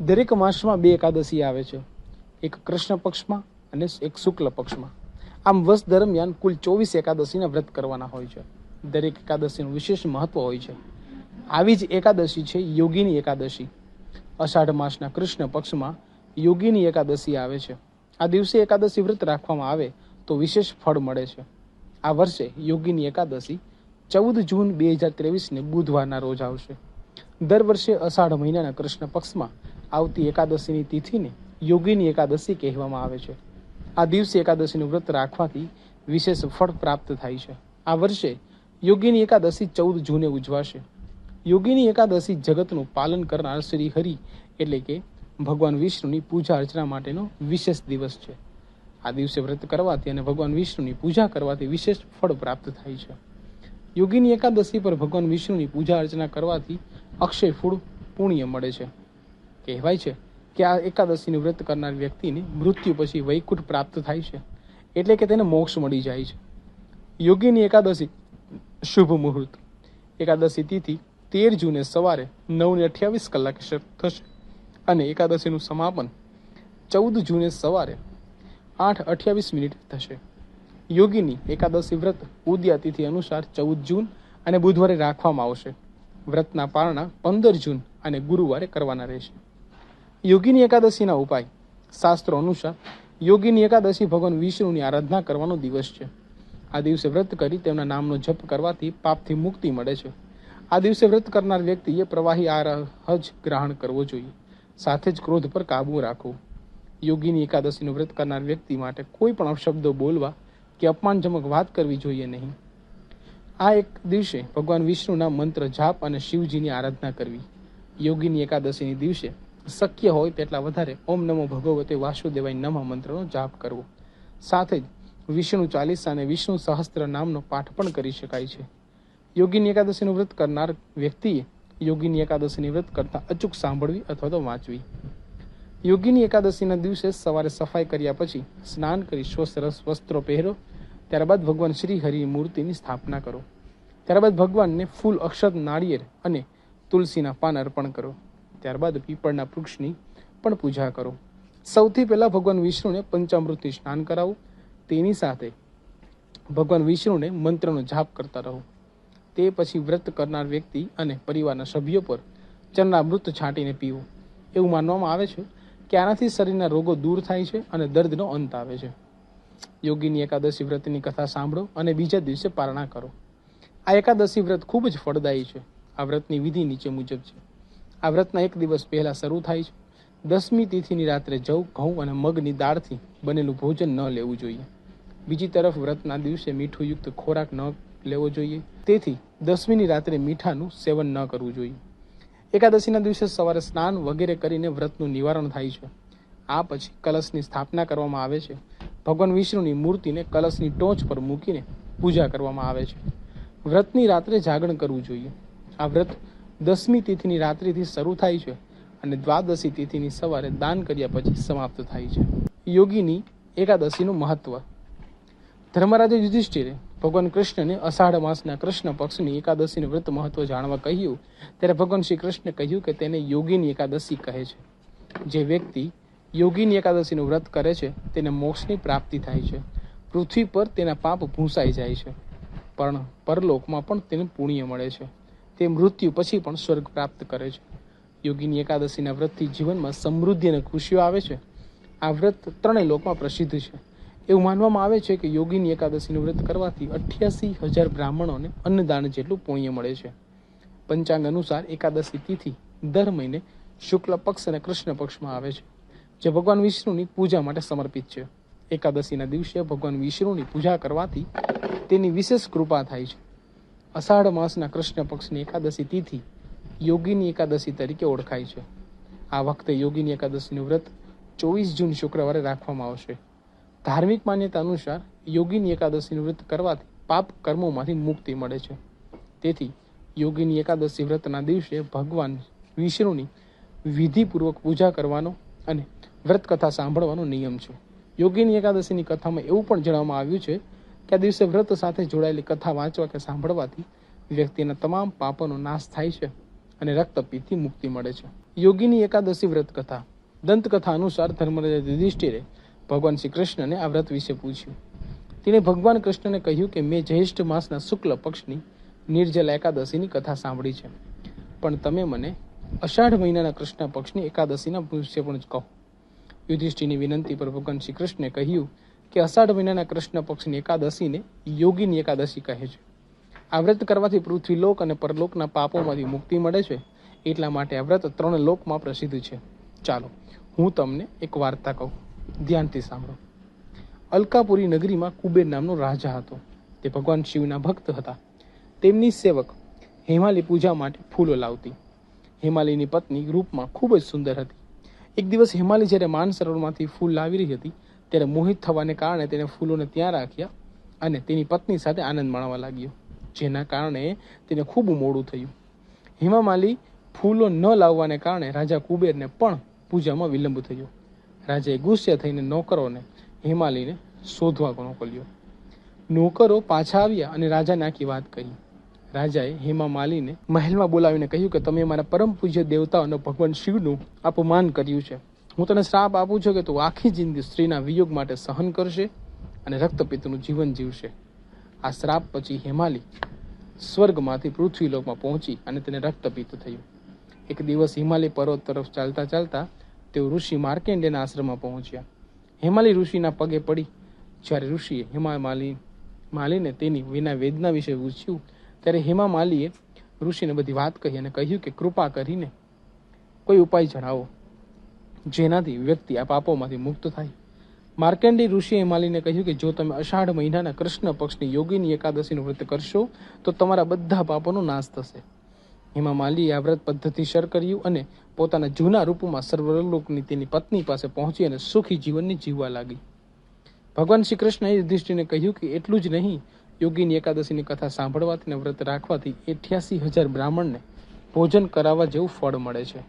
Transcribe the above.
દરેક માસમાં બે એકાદશી આવે છે. એક કૃષ્ણ પક્ષમાં અને એક શુક્લ પક્ષમાં. આમ વર્ષ દરમિયાન કુલ ચોવીસ એકાદશીના વ્રત કરવાના હોય છે. દરેક એકાદશીનું વિશેષ મહત્વ હોય છે. આવી જ એકાદશી છે યોગીની એકાદશી. અષાઢ માસના કૃષ્ણ પક્ષમાં યોગીની એકાદશી આવે છે. આ દિવસે એકાદશી વ્રત રાખવામાં આવે તો વિશેષ ફળ મળે છે. આ વર્ષે યોગીની એકાદશી ચૌદ જૂન બે હજાર ત્રેવીસને બુધવારના રોજ આવશે. દર વર્ષે અષાઢ મહિનાના કૃષ્ણ પક્ષમાં આવતી એકાદશીની તિથિને યોગીની એકાદશી કહેવામાં આવે છે. આ દિવસે એકાદશીનું વ્રત રાખવાથી વિશેષ ફળ પ્રાપ્ત થાય છે. આ વર્ષે યોગીની એકાદશી ચૌદ જૂને ઉજવાશે. યોગીની એકાદશી જગતનું પાલન કરનાર શ્રી હરિ એટલે કે ભગવાન વિષ્ણુની પૂજા અર્ચના માટેનો વિશેષ દિવસ છે. આ દિવસે વ્રત કરવાથી અને ભગવાન વિષ્ણુની પૂજા કરવાથી વિશેષ ફળ પ્રાપ્ત થાય છે. યોગીની એકાદશી પર ભગવાન વિષ્ણુની પૂજા અર્ચના કરવાથી અક્ષય ફૂળ પુણ્ય મળે છે. કહેવાય છે કે આ એકાદશીનું વ્રત કરનાર વ્યક્તિને મૃત્યુ પછી વૈકુંઠ પ્રાપ્ત થાય છે. એટલે કે તેને મોક્ષ મળી જાય છે. યોગીની એકાદશી શુભ મુહૂર્ત. એકાદશી તિથિ તેર જૂને સવારે નવને અઠ્યાવીસ કલાકે થશે અને એકાદશીનું સમાપન ચૌદ જૂને સવારે આઠ અઠ્યાવીસ મિનિટ થશે. યોગીની એકાદશી વ્રત ઉદ્યા તિથિ અનુસાર ચૌદ જૂન અને બુધવારે રાખવામાં આવશે. વ્રતના પારણા પંદર જૂન અને ગુરુવારે કરવાના રહેશે. યોગીની એકાદશીના ઉપાય. શાસ્ત્રો અનુસાર, યોગીની એકાદશી ભગવાન વિષ્ણુની આરાધના કરવાનો દિવસ છે. આ દિવસે વ્રત કરી તેમના નામનો જપ કરવાથી પાપથી મુક્તિ મળે છે. આ દિવસે વ્રત કરનાર વ્યક્તિએ પ્રવાહી આહાર જ ગ્રહણ કરવો જોઈએ. સાથે જ ક્રોધ પર કાબુ રાખવો. યોગીની એકાદશીનું વ્રત કરનાર વ્યક્તિ માટે કોઈ પણ અપશબ્દો બોલવા કે અપમાનજનક વાત કરવી જોઈએ નહીં. આ એક દિવસે ભગવાન વિષ્ણુના મંત્ર જાપ અને શિવજીની આરાધના કરવી. યોગીની એકાદશીની દિવસે શક્ય હોય તેટલા વધારે ઓમ નમો ભગવતે વાસુદેવાય નમઃ મંત્રનો જાપ કરવો. સાથે જ વિષ્ણુ ચાલીસા અને વિષ્ણુ સહસ્ત્ર નામનો પાઠ પણ કરી શકાય છે. યોગીની એકાદશીનું વ્રત કરનાર વ્યક્તિએ યોગીની એકાદશીની વ્રત કરતાં અચૂક સાંભળવી અથવા તો વાંચવી. યોગીની એકાદશીના દિવસે સવારે સફાઈ કર્યા પછી સ્નાન કરી સ્વસ્થ વસ્ત્રો પહેરો ત્યારબાદ ભગવાન શ્રી હરિ મૂર્તિની સ્થાપના કરો. ત્યારબાદ ભગવાનને ફૂલ અક્ષત નાળિયેર અને તુલસીના પાન અર્પણ કરો. ત્યારબાદ પીપળના વૃક્ષની પણ પૂજા કરો. સૌથી પહેલાં ભગવાન વિષ્ણુને પંચામૃતથી સ્નાન કરાવો. તેની સાથે ભગવાન વિષ્ણુને મંત્રનો જાપ કરતા રહો. તે પછી વ્રત કરનાર વ્યક્તિ અને પરિવારના સભ્યો પર ચરણામૃત છાંટીને પીવો. એવું માનવામાં આવે છે કે આનાથી શરીરના રોગો દૂર થાય છે અને દર્દનો અંત આવે છે. યોગીની એકાદશી વ્રતની કથા સાંભળો અને બીજા દિવસે પારણા કરો. આ એકાદશી વ્રત ખૂબ જ ફળદાયી છે. આ વ્રતની વિધિ નીચે મુજબ છે. આ વ્રતના એક દિવસ પહેલાં શરૂ થાય છે. દસમી તિથિની રાત્રે જવ, ઘઉં અને મગની દાળથી બનેલું ભોજન ન લેવું જોઈએ. બીજી તરફ વ્રતના દિવસે મીઠું યુક્ત ખોરાક ન લેવો જોઈએ. તેથી દસમીની રાત્રે મીઠાનું સેવન ન કરવું જોઈએ. એકાદશીના દિવસે સવારે સ્નાન વગેરે કરીને વ્રતનું નિવારણ થાય છે. આ પછી કલશની સ્થાપના કરવામાં આવે છે. ભગવાન વિષ્ણુની મૂર્તિને કલશની ટોચ પર મૂકીને પૂજા કરવામાં આવે છે. વ્રતની રાત્રે જાગરણ કરવું જોઈએ. આ વ્રત દસમી તિથિની રાત્રિથી શરૂ થાય છે અને દ્વાદશી તિથિની સવારે દાન કર્યા પછી સમાપ્ત થાય છે. યોગીની એકાદશીનું મહત્વ. ધર્મરાજે યુધિષ્ઠિરે ભગવાન કૃષ્ણને અષાઢ માસના કૃષ્ણ પક્ષની એકાદશીનું વ્રત મહત્વ જાણવા કહ્યું. ત્યારે ભગવાન શ્રી કૃષ્ણે કહ્યું કે તેને યોગીની એકાદશી કહે છે. જે વ્યક્તિ યોગીની એકાદશીનું વ્રત કરે છે, તેને મોક્ષની પ્રાપ્તિ થાય છે. પૃથ્વી પર તેના પાપ ભૂંસાઈ જાય છે, પણ પરલોકમાં પણ તેને પુણ્ય મળે છે. તે મૃત્યુ પછી પણ સ્વર્ગ પ્રાપ્ત કરે છે. યોગીની એકાદશીના વ્રતથી જીવનમાં સમૃદ્ધિ અને ખુશીઓ આવે છે. આ વ્રત ત્રણેય લોકમાં પ્રસિદ્ધ છે. એવું માનવામાં આવે છે કે યોગીની એકાદશીનું વ્રત કરવાથી અઠ્યાસી હજાર બ્રાહ્મણોને અન્નદાન જેટલું પુણ્ય મળે છે. પંચાંગ અનુસાર એકાદશી તિથિ દર મહિને શુક્લ પક્ષ અને કૃષ્ણ પક્ષમાં આવે છે. જે ભગવાન વિષ્ણુની પૂજા માટે સમર્પિત છે. એકાદશીના દિવસે ભગવાન વિષ્ણુની પૂજા કરવાથી તેની વિશેષ કૃપા થાય છે. અષાઢ માસના કૃષ્ણ પક્ષની એકાદશી તિથિ યોગીની એકાદશી તરીકે ઓળખાય છે. આ વખતે યોગીની એકાદશીનું વ્રત ચોવીસ જૂન શુક્રવારે રાખવામાં આવશે. ધાર્મિક માન્યતા અનુસાર યોગીની એકાદશીનું વ્રત કરવાથી પાપ કર્મોમાંથી મુક્તિ મળે છે. તેથી યોગીની એકાદશી વ્રતના દિવસે ભગવાન વિષ્ણુની વિધિપૂર્વક પૂજા કરવાનો અને વ્રત કથા સાંભળવાનો નિયમ છે. યોગીની એકાદશીની કથામાં એવું પણ જણાવવામાં આવ્યું છે કે આ દિવસે વ્રત સાથે જોડાયેલી કથા વાંચવા કે સાંભળવાથી વ્યક્તિના તમામ પાપોનો નાશ થાય છે અને રક્તપીથી મુક્તિ મળે છે. યોગીની એકાદશી વ્રત કથા દંતકથા અનુસાર ધર્મરાજા યુધિષ્ઠિરે ભગવાન શ્રી કૃષ્ણને આ વ્રત વિશે પૂછ્યું. તેણે ભગવાન કૃષ્ણને કહ્યું કે મેં જ્યેષ્ઠ માસના શુક્લ પક્ષની નિર્જલા એકાદશીની કથા સાંભળી છે. પણ તમે મને અષાઢ મહિનાના કૃષ્ણ પક્ષની એકાદશીના ભવિષ્ય પણ કહો. યુધિષ્ઠિરની વિનંતી પર ભગવાન શ્રી કૃષ્ણે કહ્યું કે અષાઢ મહિનાના કૃષ્ણ પક્ષની એકાદશીને યોગીની એકાદશી કહે છે. આ વ્રત કરવાથી પૃથ્વીલોક અને પરલોકના પાપોમાંથી મુક્તિ મળે છે. એટલા માટે આ વ્રત ત્રણ લોકમાં પ્રસિદ્ધ છે. ચાલો, હું તમને એક વાર્તા કહું. ધ્યાનથી સાંભળો. અલકાપુરી નગરીમાં કુબેર નામનો રાજા હતો. તે ભગવાન શિવના ભક્ત હતા. તેમની સેવક હેમાલી પૂજા માટે ફૂલો લાવતી. હેમાલીની પત્ની રૂપમાં ખૂબ જ સુંદર હતી. એક દિવસ હિમાલી જ્યારે માનસરોવરમાંથી ફૂલ લાવી રહી હતી, ત્યારે મોહિત થવાને કારણે તેણે ફૂલોને ત્યાં રાખ્યા અને તેની પત્ની સાથે આનંદ માણવા લાગ્યો, જેના કારણે તેને ખૂબ મોડું થયું. હિમામાલી ફૂલો ન લાવવાને કારણે રાજા કુબેરને પણ પૂજામાં વિલંબ થયો. રાજાએ ગુસ્સે થઈને નોકરોને હિમાલીને શોધવા મોકલ્યો નોકરો પાછા આવ્યા અને રાજાને આખી વાત કહી. રાજાએ હેમા માલીને મહેલમાં બોલાવીને કહ્યું કે તમે મારા પરમ પૂજ્ય દેવતા અને ભગવાન શિવનું અપમાન કર્યું છે. હું તને શ્રાપ આપું છું કે તું આખી જિંદગી સ્ત્રીના વિયોગ માટે સહન કરશે અને રક્તપિત્તનું જીવન જીવશે. આ શ્રાપ પછી હેમાલી સ્વર્ગમાંથી પૃથ્વીલોકમાં પહોંચી અને તેને રક્તપિત્ત થયું. એક દિવસ હિમાલય પર્વત તરફ ચાલતા ચાલતા તેઓ ઋષિ માર્કેન્ડેના આશ્રમમાં પહોંચ્યા. હેમાલી ઋષિના પગે પડી. જ્યારે ઋષિએ હેમા માલી, માલીને તેની વિના વેદના વિશે પૂછ્યું ત્યારે હેમા માલીએ ઋષિને બધી વાત કહી અને કહ્યું કે કૃપા કરીને કોઈ ઉપાય જણાવો જેનાથી વ્યક્તિ આ પાપોમાંથી મુક્ત થાય. માર્કંડી ઋષિએ માલીને કહ્યું કે જો તમે અષાઢ મહિનાના કૃષ્ણ પક્ષની યોગીની એકાદશીનું વ્રત કરશો, તો તમારા બધા પાપોનો નાશ થશે. હેમા માલીએ આ વ્રત પદ્ધતિ શર કર્યું અને પોતાના જૂના રૂપમાં સર્વલોકની તેની પત્ની પાસે પહોંચી અને સુખી જીવનની જીવવા લાગી. ભગવાન શ્રી કૃષ્ણએ યુધિષ્ઠિરને કહ્યું કે એટલું જ નહીં યોગીની એકાદશીની કથા સાંભળવાથી ને વ્રત રાખવાથી અઠ્યાસી હજાર બ્રાહ્મણને ભોજન કરાવવા જેવું ફળ મળે છે.